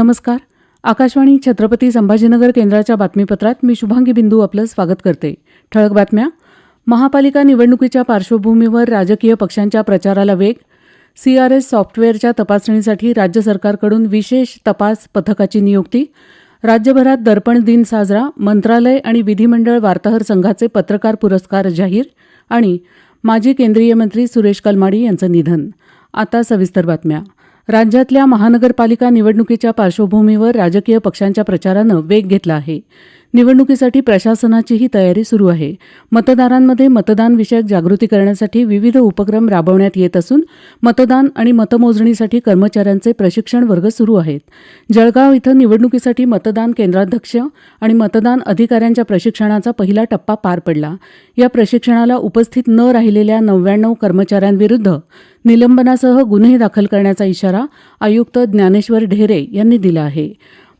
नमस्कार. आकाशवाणी छत्रपती संभाजीनगर केंद्राच्या बातमीपत्रात मी शुभांगी बिंदू आपलं स्वागत करते. ठळक बातम्या. महापालिका निवडणुकीच्या पार्श्वभूमीवर राजकीय पक्षांच्या प्रचाराला वेग. सीआरएस सॉफ्टवेअरच्या तपासणीसाठी राज्य सरकारकडून विशेष तपास पथकाची नियुक्ती. राज्यभरात दर्पण दिन साजरा मंत्रालय आणि विधिमंडळ वार्ताहर संघाचे पत्रकार पुरस्कार जाहीर आणि माजी केंद्रीय मंत्री सुरेश कलमाडी यांचं निधन. आता सविस्तर बातम्या. राज्यातल्या महानगरपालिका निवडणुकीच्या पार्श्वभूमीवर राजकीय पक्षांच्या प्रचारानं वेग घेतला आहे. निवडणुकीसाठी प्रशासनाचीही तयारी सुरू आहे. मतदारांमध्ये मतदानविषयक जागृती करण्यासाठी विविध उपक्रम राबवण्यात येत असून मतदान आणि मतमोजणीसाठी कर्मचाऱ्यांचे प्रशिक्षण वर्ग सुरू आहेत. जळगाव इथं निवडणुकीसाठी मतदान केंद्राध्यक्ष आणि मतदान अधिकाऱ्यांच्या प्रशिक्षणाचा पहिला टप्पा पार पडला. या प्रशिक्षणाला उपस्थित न राहिलेल्या नव्याण्णव कर्मचाऱ्यांविरुद्ध निलंबनासह गुन्हे दाखल करण्याचा इशारा आयुक्त ज्ञानेश्वर ढेरे यांनी दिला आहे.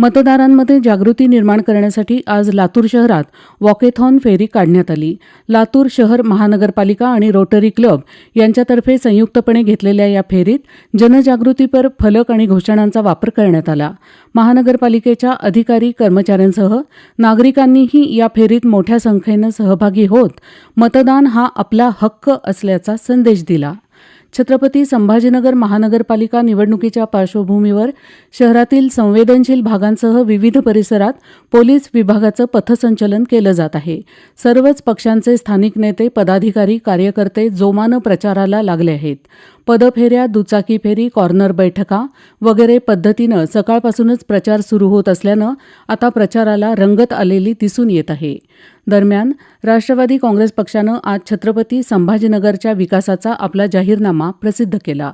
मतदारांमध्ये जागृती निर्माण करण्यासाठी आज लातूर शहरात वॉकेथॉन फेरी काढण्यात आली. लातूर शहर महानगरपालिका आणि रोटरी क्लब यांच्यातर्फे संयुक्तपणे घेतलेल्या या फेरीत जनजागृतीपर फलक आणि घोषणांचा वापर करण्यात आला. महानगरपालिकेच्या अधिकारी कर्मचाऱ्यांसह नागरिकांनीही या फेरीत मोठ्या संख्येनं सहभागी होत मतदान हा आपला हक्क असल्याचा संदेश दिला. छत्रपती संभाजीनगर महानगरपालिका निवडणुकीच्या पार्श्वभूमीवर शहरातील संवेदनशील भागांसह विविध परिसरात पोलीस विभागाचं पथसंचलन केलं जात आहे. सर्वच पक्षांचे स्थानिक नेते पदाधिकारी कार्यकर्ते जोमानं प्रचाराला लागले आहेत. पदफेऱ्या दुचाकी फेरी कॉर्नर बैठका वगैरे पद्धतीनं सकाळपासूनच प्रचार सुरू होत असल्यानं आता प्रचाराला रंगत आलेली दिसून येत आहे. दरम्यान राष्ट्रवादी काँग्रेस पक्षानं आज छत्रपती संभाजीनगरच्या विकासाचा आपला जाहीरनामा प्रसिद्ध केला.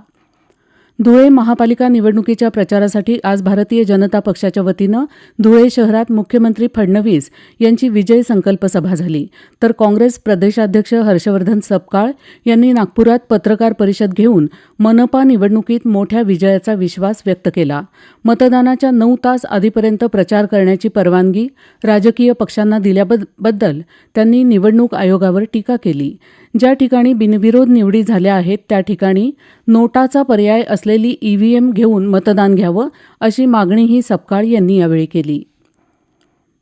धुळे महापालिका निवडणुकीच्या प्रचारासाठी आज भारतीय जनता पक्षाच्या वतीनं धुळे शहरात मुख्यमंत्री फडणवीस यांची विजय संकल्प सभा झाली. तर काँग्रेस प्रदेशाध्यक्ष हर्षवर्धन सपकाळ यांनी नागपुरात पत्रकार परिषद घेऊन मनपा निवडणुकीत मोठ्या विजयाचा विश्वास व्यक्त केला. मतदानाच्या नऊ तास आधीपर्यंत प्रचार करण्याची परवानगी राजकीय पक्षांना दिल्याबद्दल त्यांनी निवडणूक आयोगावर टीका केली. ज्या ठिकाणी बिनविरोध निवडी झाल्या आहेत त्या ठिकाणी नोटाचा पर्याय असलेली ईव्हीएम घेऊन मतदान घ्यावं अशी मागणीही सपकाळ यांनी यावेळी केली.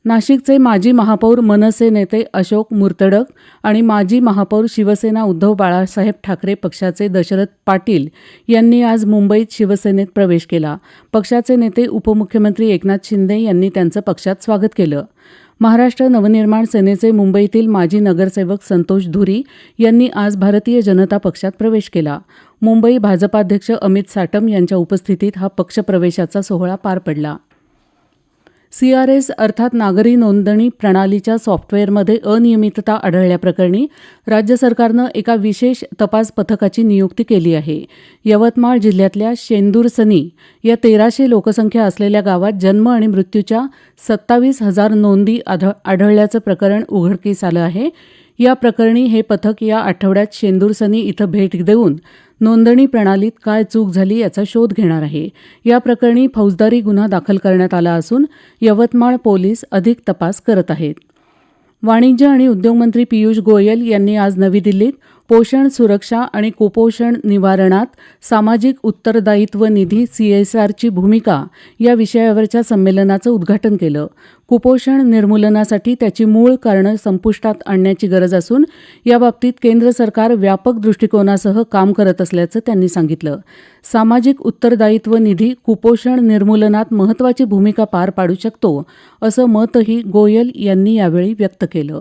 नाशिकचे माजी महापौर मनसे नेते अशोक मुर्तडक आणि माजी महापौर शिवसेना उद्धव बाळासाहेब ठाकरे पक्षाचे दशरथ पाटील यांनी आज मुंबईत शिवसेनेत प्रवेश केला. पक्षाचे नेते उपमुख्यमंत्री एकनाथ शिंदे यांनी त्यांचं पक्षात स्वागत केलं. महाराष्ट्र नवनिर्माण सेनेचे मुंबईतील माजी नगरसेवक संतोष धुरी यांनी आज भारतीय जनता पक्षात प्रवेश केला. मुंबई भाजपाध्यक्ष अमित साटम यांच्या उपस्थितीत हा पक्षप्रवेशाचा सोहळा पार पडला. सीआरएस अर्थात नागरी नोंदणी प्रणालीच्या सॉफ्टवेअरमध्ये अनियमितता आढळल्याप्रकरणी राज्य सरकारनं एका विशेष तपास पथकाची नियुक्ती केली आहे. यवतमाळ जिल्ह्यातल्या शेंदूरसनी या तेराशे लोकसंख्या असलेल्या गावात जन्म आणि मृत्यूच्या सत्तावीस हजार नोंदी आढळल्याचं प्रकरण उघडकीस आलं आहे. या प्रकरणी हे पथक या आठवड्यात शेंदूरसनी इथं भेट देऊन नोंदणी प्रणालीत काय चूक झाली याचा शोध घेणार आहे. या प्रकरणी फौजदारी गुन्हा दाखल करण्यात आला असून यवतमाळ पोलीस अधिक तपास करत आहेत. वाणिज्य आणि उद्योगमंत्री पियुष गोयल यांनी आज नवी दिल्लीत पोषण सुरक्षा आणि कुपोषण निवारणात सामाजिक उत्तरदायित्व निधी सीएसआरची भूमिका या विषयावरच्या संमेलनाचं उद्घाटन केलं. कुपोषण निर्मूलनासाठी त्याची मूळ कारणं संपुष्टात आणण्याची गरज असून याबाबतीत केंद्र सरकार व्यापक दृष्टिकोनासह काम करत असल्याचं त्यांनी सांगितलं. सामाजिक उत्तरदायित्व निधी कुपोषण निर्मूलनात महत्वाची भूमिका पार पाडू शकतो असं मतही गोयल यांनी यावेळी व्यक्त केलं.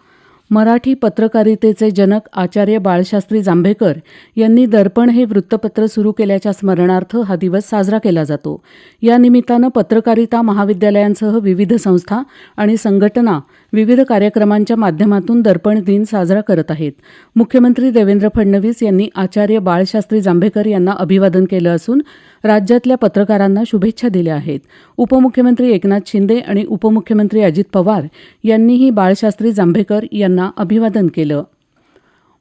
मराठी पत्रकारितेचे जनक आचार्य बाळशास्त्री जांभेकर यांनी दर्पण हे वृत्तपत्र सुरू केल्याच्या स्मरणार्थ हा दिवस साजरा केला जातो. या निमित्तानं पत्रकारिता महाविद्यालयांसह विविध संस्था आणि संघटना विविध कार्यक्रमांच्या माध्यमातून दर्पण दिन साजरा करत आहेत. मुख्यमंत्री देवेंद्र फडणवीस यांनी आचार्य बाळशास्त्री जांभेकर यांना अभिवादन केलं असून राज्यातल्या पत्रकारांना शुभेच्छा दिल्या आहेत. उपमुख्यमंत्री एकनाथ शिंदे आणि उपमुख्यमंत्री अजित पवार यांनीही बाळशास्त्री जांभेकर यांना अभिवादन केलं.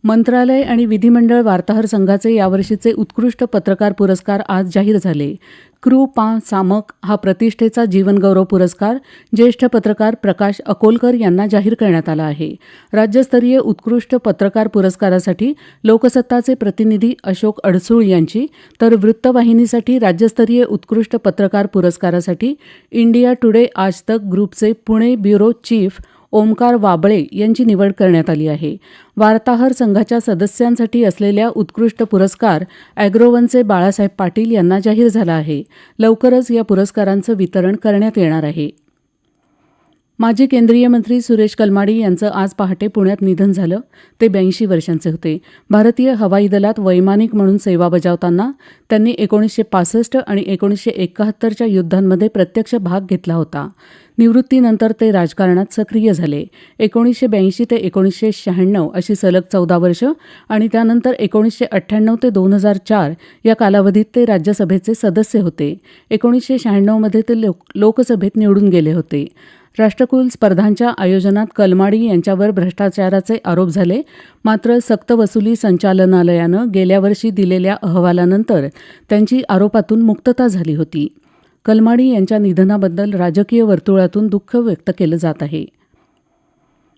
मंत्रालय आणि विधिमंडळ वार्ताहर संघाचे यावर्षीचे उत्कृष्ट पत्रकार पुरस्कार आज जाहीर झाले. क्रू पा सामक हा प्रतिष्ठेचा जीवनगौरव पुरस्कार ज्येष्ठ पत्रकार प्रकाश अकोलकर यांना जाहीर करण्यात आला आहे. राज्यस्तरीय उत्कृष्ट पत्रकार पुरस्कारासाठी लोकसत्ताचे प्रतिनिधी अशोक अडसूळ यांची तर वृत्तवाहिनीसाठी राज्यस्तरीय उत्कृष्ट पत्रकार पुरस्कारासाठी इंडिया टुडे आज तक ग्रुपचे पुणे ब्युरो चीफ ओमकार वाबळे यांची निवड करण्यात आली आहे. वार्ताहर संघाच्या सदस्यांसाठी असलेल्या उत्कृष्ट पुरस्कार अॅग्रोवनचे बाळासाहेब पाटील यांना जाहीर झाला आहे. लवकरच या पुरस्कारांचं वितरण करण्यात येणार आहे. माजी केंद्रीय मंत्री सुरेश कलमाडी यांचं आज पहाटे पुण्यात निधन झालं. ते ब्याऐंशी वर्षांचे होते. भारतीय हवाई दलात वैमानिक म्हणून सेवा बजावताना त्यांनी एकोणीसशे पासष्ट आणि एकोणीसशे एकाहत्तरच्या युद्धांमध्ये प्रत्यक्ष भाग घेतला होता. निवृत्तीनंतर ते राजकारणात सक्रिय झाले. एकोणीसशे ब्याऐंशी ते एकोणीसशे शहाण्णव अशी सलग चौदा वर्ष आणि त्यानंतर एकोणीसशे अठ्ठ्याण्णव ते दोन हजार चार या कालावधीत ते राज्यसभेचे सदस्य होते. एकोणीसशे शहाण्णवमध्ये ते लोक लोकसभेत निवडून गेले होते. राष्ट्रकुल स्पर्धांच्या आयोजनात कलमाडी यांच्यावर भ्रष्टाचाराचे आरोप झाले. मात्र सक्तवसुली संचालनालयानं गेल्या वर्षी दिलेल्या अहवालानंतर त्यांची आरोपातून मुक्तता झाली होती. कलमाडी यांच्या निधनाबद्दल राजकीय वर्तुळातून दुःख व्यक्त केलं जात आहे.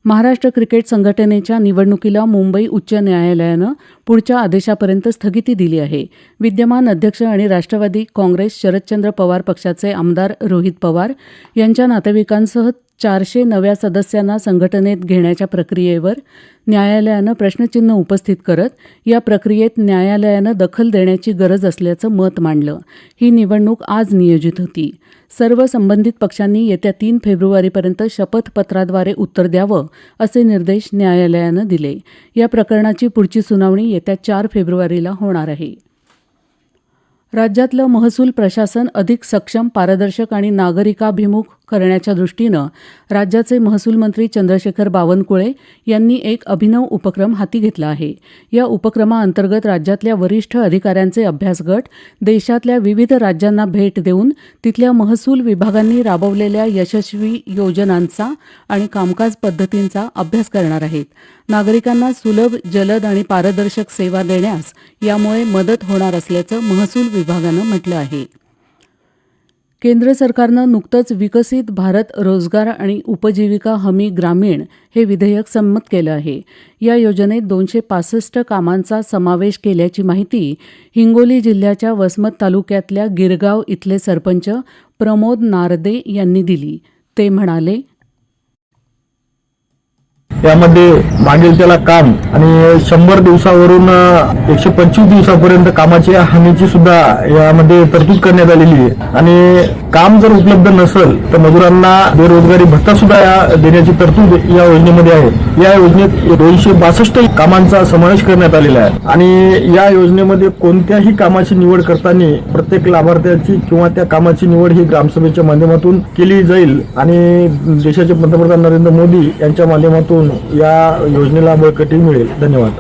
महाराष्ट्र क्रिकेट संघटनेच्या निवडणुकीला मुंबई उच्च न्यायालयानं पुढच्या आदेशापर्यंत स्थगिती दिली आहे. विद्यमान अध्यक्ष आणि राष्ट्रवादी काँग्रेस शरदचंद्र पवार पक्षाचे आमदार रोहित पवार यांच्या नातेवाईकांसह चारशे नव्या सदस्यांना संघटनेत घेण्याच्या प्रक्रियेवर न्यायालयानं प्रश्नचिन्ह उपस्थित करत या प्रक्रियेत न्यायालयानं दखल देण्याची गरज असल्याचं मत मांडलं. ही निवडणूक आज नियोजित होती. सर्व संबंधित पक्षांनी येत्या तीन फेब्रुवारीपर्यंत शपथपत्राद्वारे उत्तर द्यावं असे निर्देश न्यायालयानं दिले. या प्रकरणाची पुढची सुनावणी येत्या चार फेब्रुवारीला होणार आहे. राज्यातलं महसूल प्रशासन अधिक सक्षम पारदर्शक आणि नागरिकाभिमुख करण्याच्या दृष्टीनं राज्याचे महसूल मंत्री चंद्रशेखर बावनकुळे यांनी एक अभिनव उपक्रम हाती घेतला आहे. या उपक्रमाअंतर्गत राज्यातल्या वरिष्ठ अधिकाऱ्यांचे अभ्यासगट देशातल्या विविध राज्यांना भेट देऊन तिथल्या महसूल विभागांनी राबवलेल्या यशस्वी योजनांचा आणि कामकाज पद्धतींचा अभ्यास करणार आहेत. नागरिकांना सुलभ जलद आणि पारदर्शक सेवा देण्यास यामुळे मदत होणार असल्याचं महसूल विभागानं म्हटलं आहे. केंद्र सरकारनं नुकतंच विकसित भारत रोजगार आणि उपजीविका हमी ग्रामीण हे विधेयक संमत केलं आहे. या योजनेत दोनशे पासष्ट कामांचा समावेश केल्याची माहिती हिंगोली जिल्ह्याच्या वसमत तालुक्यातल्या गिरगाव इथले सरपंच प्रमोद नारदे यांनी दिली. ते म्हणाले यामध्ये मागील त्याला काम आणि शंभर दिवसावरून एकशे पंचवीस दिवसापर्यंत कामाची हमीची सुद्धा यामध्ये तरतूद करण्यात आलेली आहे. आणि काम जर उपलब्ध नसेल तर मजुरांना बेरोजगारी भत्ता सुद्धा या देण्याची तरतूद या योजनेमध्ये आहे. या योजनेत दोनशे बासष्ट कामांचा समावेश करण्यात आलेला आहे. आणि या योजनेमध्ये कोणत्याही कामाची निवड करताना प्रत्येक लाभार्थ्याची किंवा त्या कामाची निवड ही ग्रामसभेच्या माध्यमातून केली जाईल. आणि देशाचे पंतप्रधान नरेंद्र मोदी यांच्या माध्यमातून या योजनेला बळकटी मिळेल. धन्यवाद.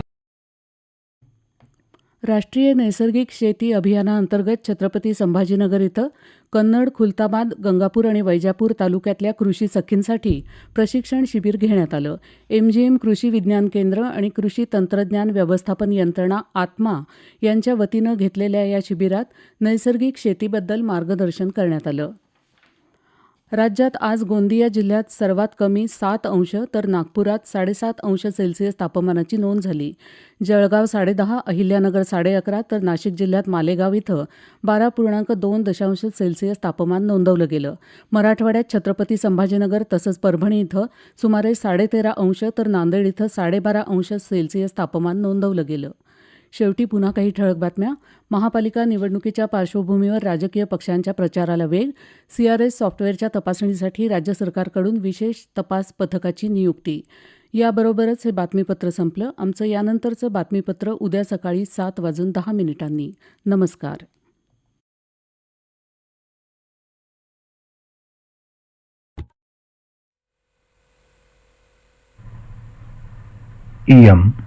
राष्ट्रीय नैसर्गिक शेती अभियानाअंतर्गत छत्रपती संभाजीनगर इथं कन्नड खुलताबाद गंगापूर आणि वैजापूर तालुक्यातल्या कृषी सखींसाठी प्रशिक्षण शिबिर घेण्यात आलं. एमजीएम कृषी विज्ञान केंद्र आणि कृषी तंत्रज्ञान व्यवस्थापन यंत्रणा आत्मा यांच्या वतीनं घेतलेल्या या शिबिरात नैसर्गिक शेतीबद्दल मार्गदर्शन करण्यात आलं. राज्यात आज गोंदिया जिल्ह्यात सर्वात कमी सात अंश तर नागपुरात साडेसात अंश सेल्सिअस तापमानाची नोंद झाली. जळगाव साडेदहा अहिल्यानगर साडे अकरा तर नाशिक जिल्ह्यात मालेगाव इथं बारा पूर्णांक दोन दशांश सेल्सिअस तापमान नोंदवलं गेलं. मराठवाड्यात छत्रपती संभाजीनगर तसंच परभणी इथं सुमारे साडेतेरा अंश तर नांदेड इथं साडेबारा अंश सेल्सिअस तापमान नोंदवलं गेलं. शेवटी पुन्हा काही ठळक बातम्या. महापालिका निवडणुकीच्या पार्श्वभूमीवर राजकीय पक्षांच्या प्रचाराला वेग. सीआरएस सॉफ्टवेअरच्या तपासणीसाठी राज्य सरकारकडून विशेष तपास पथकाची नियुक्ती. याबरोबरच हे बातमीपत्र संपलं. आमचं यानंतरचं बातमीपत्र उद्या सकाळी सात वाजून दहा मिनिटांनी. नमस्कार. इयम्